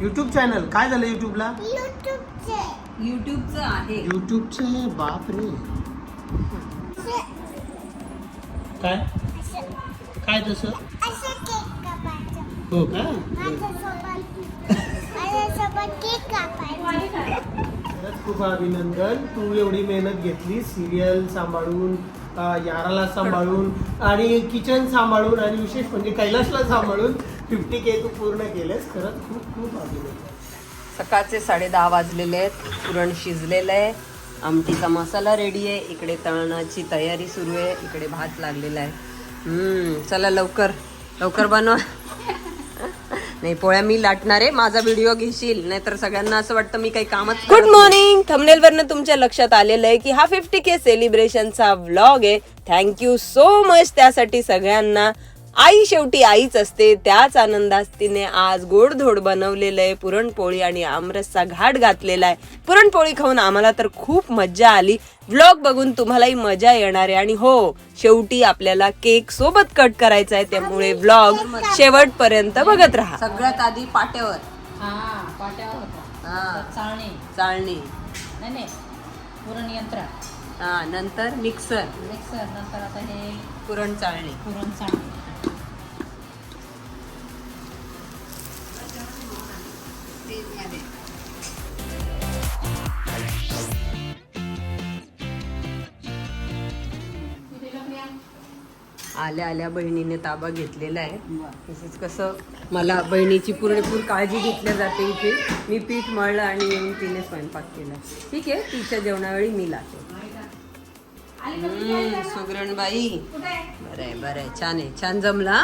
YouTube channel काय झालं युट्यूबला युट्यूबचे युट्यूबचं आहे. युट्यूबचे बाप रे काय? काय तसं? असे केक कापायचं. हो का? खरंच खूप अभिनंदन. तू एवढी मेहनत घेतली. सिरियल सांभाळून अं, याराला सांभाळून आणि किचन सांभाळून आणि विशेष म्हणजे कैलाशला सांभाळून फिफ्टी के तू पूर्ण केलेस खरंच खूप खूप अभिनंदन सकाळचे साडे दहा वाजलेले आहेत पुरण शिजलेलं आहे. आमटीचा मसाला रेडी आहे. इकडे तळणाची तयारी सुरू आहे. इकडे भात लागलेला आहे. हम्म चला लवकर. लवकर बनवा. नाही पोळ्या मी लाटणार आहे. माझा व्हिडिओ घेशील. नाहीतर सगळ्यांना असं वाटतं मी काही कामच गुड मॉर्निंग थंबनेल वरनं तुमच्या लक्षात आलेलं आहे की हा फिफ्टी के सेलिब्रेशनचा व्लॉग आहे. थँक्यू सो मच त्यासाठी सगळ्यांना आई शेवटी आईच असते. त्याच आनंदात तिने आज गोडधोड बनवलेलं आहे. पुरणपोळी आणि आमरसचा घाट घातलेला आहे. पुरणपोळी खाऊन आम्हाला तर खूप मज्जा आली. व्लॉग बघून तुम्हालाही मजा येणार आहे. आणि हो शेवटी आपल्याला केक सोबत कट करायचा आहे. त्यामुळे व्लॉग शेवटपर्यंत बघत राहा. सगळ्यात आधी पाट्यावर. हा पाट्यावर होता. हा. चाळणी. चाळणी. नाही नाही. पुरण यंत्र. हा नंतर मिक्सर. मिक्सर नंतर आता हे पुरण चाळणी. पुरण चाळणी. आल्या आल्या बहिणीने ताबा घेतलेला आहे. तसंच कसं मला बहिणीची पुरेपूर काळजी घेतल्या जाते इथे. मी पीठ मळलं आणि येऊन तिने स्वयंपाक केला. ठीक आहे तिच्या जेवणावेळी मी लाते. हम्म, सुगरणबाई. बरं आहे बरं आहे. छान आहे छान जमला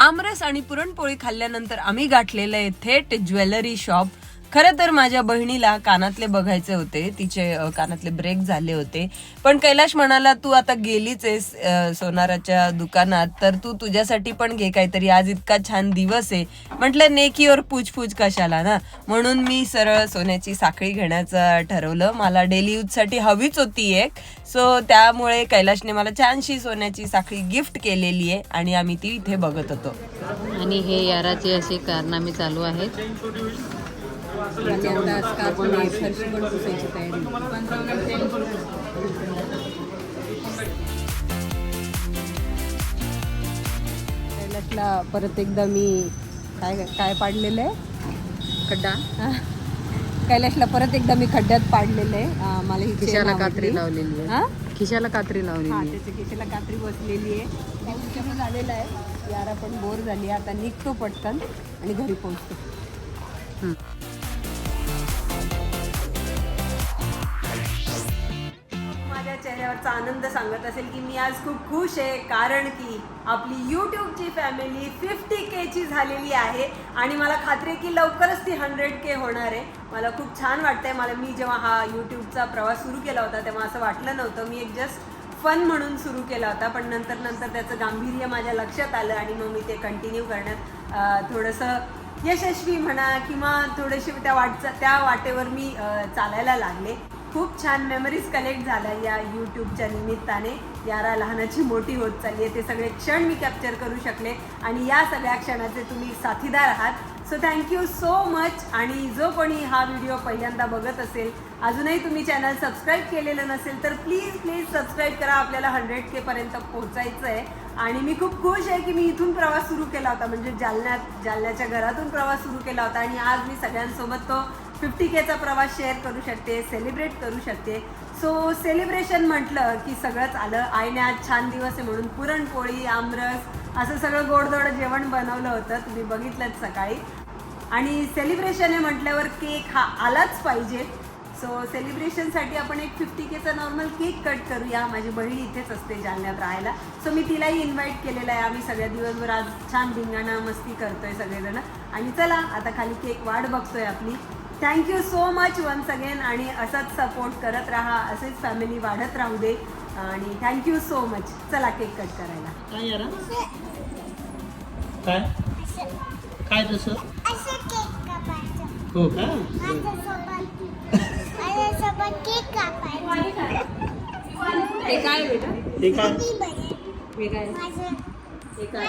आमरस आणि पुरणपोळी खाल्ल्यानंतर आम्ही गाठलेलं आहे थेट ज्वेलरी शॉप. खरं तर माझ्या बहिणीला कानातले बघायचे होते. तिचे कानातले ब्रेक झाले होते. पण कैलाश म्हणाला तू आता गेलीच आहेस सोनाराच्या दुकानात. तर तू तुझ्यासाठी पण घे काहीतरी. आज इतका छान दिवस आहे. म्हटलं नेकीवर पूछपूछ कशाला ना? म्हणून मी सरळ सोन्याची साखळी घेण्याचं ठरवलं. मला डेली यूजसाठी हवीच होती एक. सो त्यामुळे कैलाशने मला छानशी सोन्याची साखळी गिफ्ट केलेली आहे आणि आम्ही ती इथे बघत होतो. आणि हे याराचे असे कारनामे चालू आहेत. कैलाशला परत एकदा मी काय काय पाडलेलं आहे? खड्डा. कैलाशला परत एकदा मी खड्ड्यात पाडलेलं आहे. मला ही खिशाला. कात्री लावलेली हा? आहे खिशाला कात्री लावलेली हा आहे. त्याच्या खिशाला कात्री बसलेली आहे. पाऊस कमी झालेला आहे. यारा पण बोर झाली. आता निघतो पटकन आणि घरी पोहोचतो. माझ्या आनंद सांगत असेल की मी आज खूप खुश आहे कारण की आपली यूट्यूबची फॅमिली फिफ्टी केची झालेली आहे आणि मला खात्री आहे की लवकरच ती हंड्रेड के होणार आहे. मला खूप छान वाटतंय. मला मी जेव्हा हा यूट्यूबचा प्रवास सुरू केला होता तेव्हा असं वाटलं नव्हतं. मी एक जस्ट फन म्हणून सुरू केला होता पण नंतर नंतर त्याचं गांभीर्य माझ्या लक्षात आलं आणि मग मी ते कंटिन्यू करण्यात थोडंसं यशस्वी म्हणा किंवा थोडेसे त्या वाटचा त्या वाटेवर मी चालायला लागले. खूप छान मेमरीज कलेक्ट झाल्या या यूट्यूबच्या निमित्ताने. यारा लहानाची मोठी होत चालली आहे. ते सगळे क्षण मी कॅप्चर करू शकले. आणि या सगळ्या क्षणाचे तुम्ही साथीदार आहात. सो थँक्यू सो मच आणि जो कोणी हा व्हिडिओ पहिल्यांदा बघत असेल अजूनही तुम्ही चॅनल सबस्क्राईब केलेलं नसेल तर प्लीज प्लीज सबस्क्राईब करा. आपल्याला हंड्रेड केपर्यंत पोहोचायचं आहे आणि मी खूप खुश आहे की मी इथून प्रवास सुरू केला होता. म्हणजे जालन्यात जालन्याच्या घरातून प्रवास सुरू केला होता. आणि आज मी सगळ्यांसोबत तो फिफ्टी केचा प्रवास शेअर करू शकते सेलिब्रेट करू शकते. सो सेलिब्रेशन म्हटलं की सगळंच आलं. आईने आज छान दिवस आहे म्हणून पुरणपोळी आमरस असं सगळं गोडधोड जेवण बनवलं होतं. तुम्ही बघितलंच सकाळी. आणि सेलिब्रेशन आहे म्हटल्यावर केक हा आलाच पाहिजे. सो सेलिब्रेशनसाठी आपण एक फिफ्टी केचा नॉर्मल केक कट करूया. माझी बहीण इथेच असते जालन्यात राहायला. सो मी तिलाही इन्व्हाइट केलेलं आहे. आम्ही सगळ्या दिवसभर आज छान धिंगाणा मस्ती करतोय सगळेजण. आणि चला आता खाली केक वाट बघतोय आपली. Thank you so much once again आणि असाच सपोर्ट करत राहा असेच फॅमिली वाढत राहू दे. आणि थँक्यू सो मच चला केक कट करायला. काय यारा? काय? काय तसं? असे केक कापायचं. हो का? माझ्यासोबत माझ्यासोबत केक कापायचं. हे काय बेटा? हे. हे हे काय?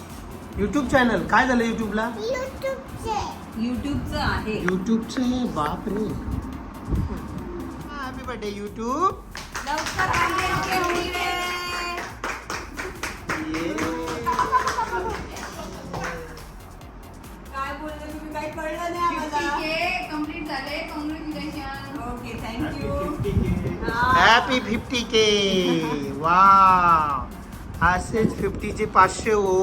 युट्यूब चॅनल काय झालं युट्यूबला यूट्यूबचे युट्यूबचं आहे. युट्यूबचं बाप रे हॅपी बर्थडे युट्यूब. काय बोलले तुम्ही? काही कळलं नाही आम्हाला. कंप्लीट झाले. Congratulation okay thank you happy fifty K वा असेच फिफ्टीचे पाचशे हो.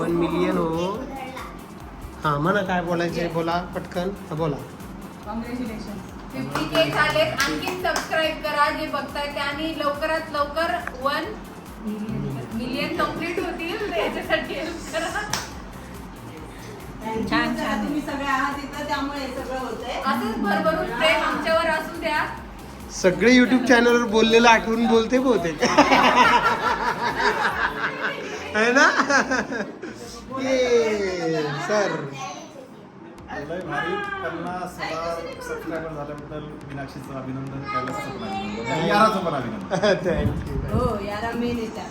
वन मिलियन हो. हा म्हणा काय बोलायचे बोला पटकन. हा, बोला. कॉंग्रॅच्युलेशन फिफ्टी के झालेत. आणखी सबस्क्राईब करा. जे बघताय त्याने लवकरात लवकर वन मिलियन कंप्लीट होतील. याच्यासाठी help करा. छान छान. तुम्ही सगळे आहात इथं त्यामुळे हे सगळं होतंय. असंच भरभरून प्रेम आमच्यावर असू द्या. सगळे युट्यूब चॅनलवर बोललेलं आठवून बोलते बहुतेक. है ना? ये सर. लय भारी. पन्नास हजार सबस्क्रायबर झाल्याबद्दल मीनाक्षीचं अभिनंदन याराचं पण थँक्यू हो यारा मेन येतात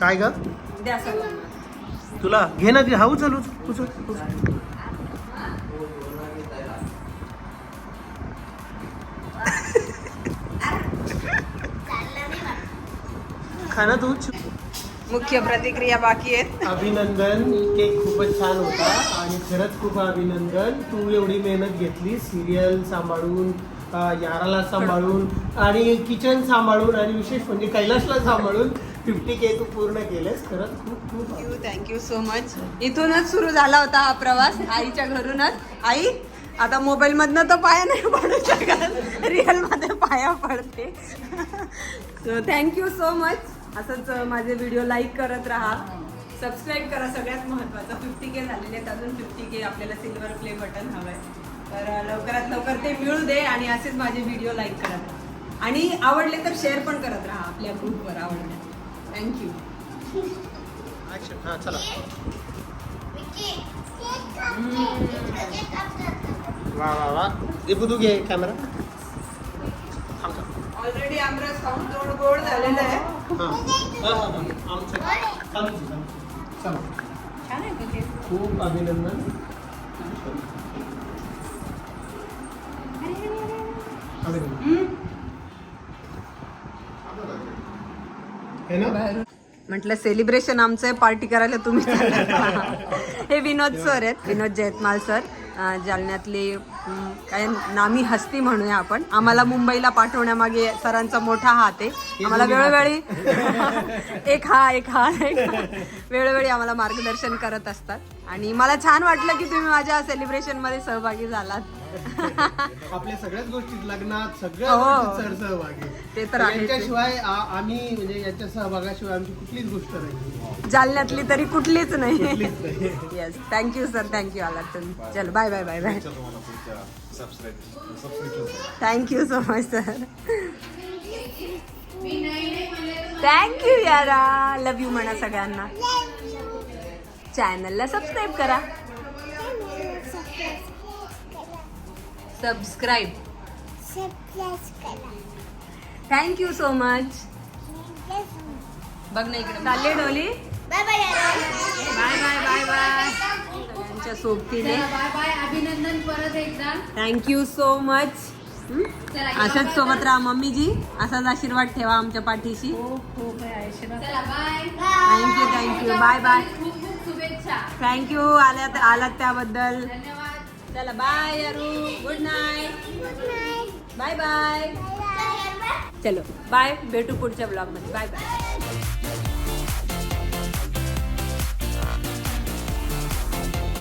काय ग? द्या तुला? घे ना ती हाऊ चालू. उचल उचल. खा ना तू मुख्य प्रतिक्रिया बाकी आहेत. अभिनंदन केक खूपच छान होता आणि खरंच खूप अभिनंदन. तू एवढी मेहनत घेतली सिरियल सांभाळून अं, याराला सांभाळून आणि किचन सांभाळून आणि विशेष म्हणजे कैलाशला सांभाळून फिफ्टी के तू पूर्ण केलेस. खरंच खूप खूप थँक्यू थँक्यू सो मच इथूनच सुरू झाला होता हा प्रवास आईच्या घरूनच. आई आता मोबाईल मधनं तर पाया नाही पडू शकत. रिअलमध्ये पाया पडते. सो थँक्यू सो मच असंच माझे व्हिडिओ लाईक करत राहा. सबस्क्राईब करा सगळ्यात महत्त्वाचं फिफ्टी के झालेले आहेत अजून फिफ्टी के आपल्याला सिल्वर प्ले बटन हवं आहे तर लवकरात लवकर ते मिळू दे आणि असेच माझे व्हिडिओ लाईक करत राहा. आणि आवडले तर शेअर पण करत राहा आपल्या ग्रुपवर आवडले. थँक्यू वा वा वा. दीपू तू घे कॅमेरा. ऑलरेडी आमरस खाऊन गोड गोड झालेलं आहे हा. हा, हा, हा. आमचं चालू दे, चालू दे. चला. छान आहे तिथे खूप अभिनंदन है म्हटलं सेलिब्रेशन आमचं आहे पार्टी करायला तुम्ही. हे विनोद सर आहेत विनोद जयतमाल सर जालन्यातले काय नामी हस्ती म्हणूया आपण. आम्हाला मुंबईला पाठवण्यामागे सरांचा मोठा हात आहे. आम्हाला वेळोवेळी एक हा एक हा एक हा. वेळोवेळी आम्हाला मार्गदर्शन करत असतात. आणि मला छान वाटलं की तुम्ही माझ्या सेलिब्रेशनमध्ये सहभागी झालात. आपल्या सगळ्याच गोष्टीत लग्नात सगळ्या हो. गोष्टीत सर सहभागी ते तर आहेच. यांच्याशिवाय आ- आम्ही म्हणजे यांच्या सहभागाशिवाय आमची कुठलीच गोष्ट नाही. जालन्यातली तरी कुठलीच नाही. कुठलीच नाही. येस थँक्यू सर थँक्यू आलात तुम्ही. चल बाय बाय बाय बाय तुम्हाला पुढच्या subscribe subscription thank you so much sir thank you यारा लव यू म्हणा सगळ्यांना. चॅनलला सबस्क्राईब करा. सबस्क्राईब थँक्यू सो मच बघ ना इकडे. चालले डोली? Bye bye bye bye bye bye सगळ्यांच्या सोबतीने. बाय बाय अभिनंदन परत एकदा. थँक्यू सो मच अशाच सोबत राहा मम्मीजी. असाच आशीर्वाद ठेवा आमच्या पाठीशी. थँक्यू थँक्यू बाय बाय खूप खूप शुभेच्छा. थँक्यू आल्यात आलात त्याबद्दल. धन्यवाद. चला bye Aru. Good night bye bye चलो बाय भेटू पुढच्या ब्लॉगमध्ये. Bye bye